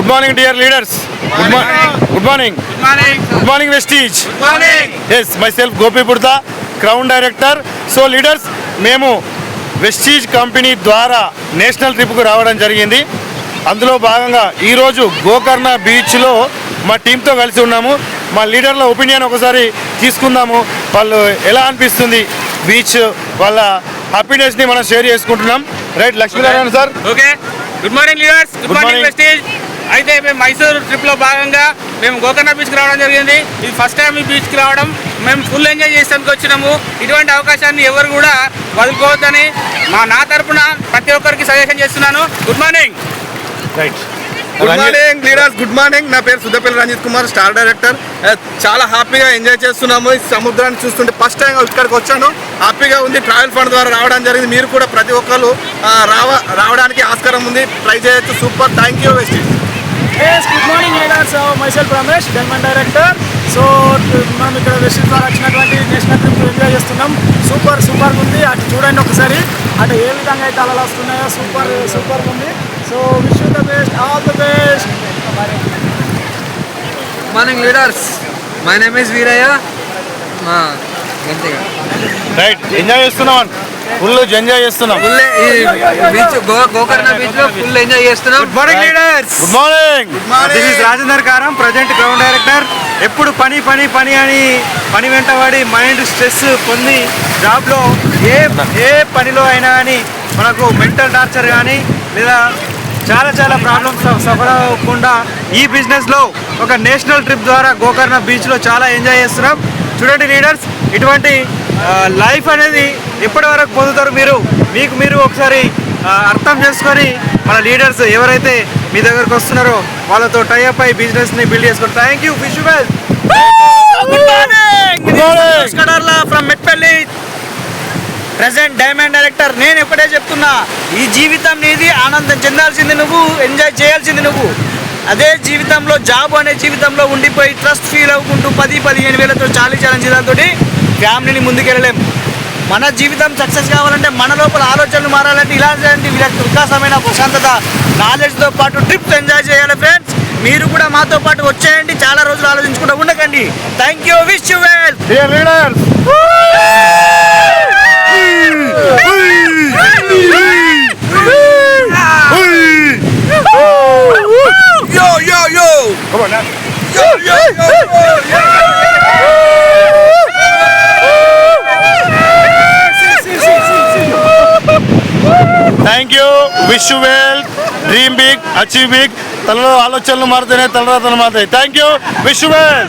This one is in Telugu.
Good morning dear leaders good morning good morning good morning Vestige is myself Gopi Burda crown director so leaders మేము వెస్టీజ్ కంపెనీ ద్వారా నేషనల్ ట్రిప్కు రావడం జరిగింది. అందులో భాగంగా ఈరోజు గోకర్ణ బీచ్లో మా టీంతో కలిసి ఉన్నాము. మా లీడర్ల ఒపీనియన్ ఒకసారి తీసుకుందాము. వాళ్ళు ఎలా అనిపిస్తుంది బీచ్ వాళ్ళ హ్యాపీనెస్ని మనం షేర్ చేసుకుంటున్నాం. Right Lakshminarayana sir. Okay good morning leaders good morning అయితే మేము మైసూర్ ట్రిప్లో భాగంగా మేము గోకర్ణ బీచ్కి రావడం జరిగింది. ఇది ఫస్ట్ టైం ఈ బీచ్కి రావడం. మేము ఫుల్ ఎంజాయ్ చేసేందుకు వచ్చినాము. ఇటువంటి అవకాశాన్ని ఎవరు కూడా వదులుకోవద్దని మా నా తరపున ప్రతి ఒక్కరికి సజెషన్ చేస్తున్నాను. Good morning right good morning leaders good morning నా పేరు Suddapalli Ranjith Kumar star director Uh, చాలా హ్యాపీగా ఎంజాయ్ చేస్తున్నాము. ఈ సముద్రాన్ని చూస్తుంటే ఫస్ట్ టైం ఇక్కడికి వచ్చాను. హ్యాపీగా ఉంది. ట్రావెల్ ఫండ్ ద్వారా రావడం జరిగింది. మీరు కూడా ప్రతి ఒక్కరు రావడానికి ఆస్కారం ఉంది. ట్రై చేయొచ్చు. Super thank you Vestige good morning leaders myself Ramesh Delman director so మనం ఇక్కడ వెస్ట్ ద్వారా వచ్చినటువంటి నేషనల్ ట్రిప్ ఎంజాయ్ చేస్తున్నాం. సూపర్ సూపర్ ఉంది. అటు చూడండి ఒకసారి. అటు ఏ విధంగా అయితే అలలు వస్తున్నాయో సూపర్ సూపర్ ఉంది. So wish the best all the best morning leaders my name is Veeraiah right enjoy చేస్తున్నాం. ఫుల్ ఎంజాయ్ చేస్తున్నాం. ఫుల్ ఈ బీచ్ గో గోకర్ణ బీచ్లో ఫుల్ ఎంజాయ్ చేస్తున్నాం. Good morning leaders good morning this is Rajender Karam present ground director ఎప్పుడు పని పని పని అని పని వెంటబడి మైండ్ స్ట్రెస్ పొంది జాబ్లో ఏ ఏ పనిలో అయినా కానీ మనకు మెంటల్ టార్చర్ కానీ లేదా చాలా చాలా ప్రాబ్లమ్స్ సఫర్ అవ్వకుండా ఈ బిజినెస్లో ఒక నేషనల్ ట్రిప్ ద్వారా గోకర్ణ బీచ్లో చాలా ఎంజాయ్ చేస్తున్నాం. చూడండి లీడర్స్ ఇటువంటి లైఫ్ అనేది ఎప్పటి వరకు పొందుతారు మీరు. మీకు మీరు ఒకసారి అర్థం చేసుకొని మన లీడర్స్ ఎవరైతే మీ దగ్గరకు వస్తున్నారో వాళ్ళతో టైఅప్ అయి బిజినెస్ని బిల్డ్ చేసుకోండి. Thank you wish well from Metpalli present diamond director నేను ఎప్పుడే చెప్తున్నా ఈ జీవితం నీది ఆనందం చెందాల్సింది నువ్వు ఎంజాయ్ చేయాల్సింది నువ్వు. అదే జీవితంలో జాబ్ అనే జీవితంలో ఉండిపోయి ట్రస్ట్ ఫీల్ అవ్వుకుంటూ పది పదిహేను వేలతో చాలీ చాలని జీతాలతో ఫ్యామిలీని ముందుకెళ్ళలేం. మన జీవితం సక్సెస్ కావాలంటే మన లోపల ఆలోచనలు మారాలంటే ఇలాంటి విల- వికాసమైన ప్రశాంతత నాలెడ్జ్తో పాటు ట్రిప్ ఎంజాయ్ చేయాలి ఫ్రెండ్స్ మీరు కూడా మాతో పాటు వచ్చేయండి. చాలా రోజులు ఆలోచించుకుంటూ ఉండకండి. Thank you wish you well dear leaders yo yo yo thank you wish well dream big achieve big తలలో ఆలోచనలు మారుతాయి తలరాతలు మారుతాయి. Thank you wish well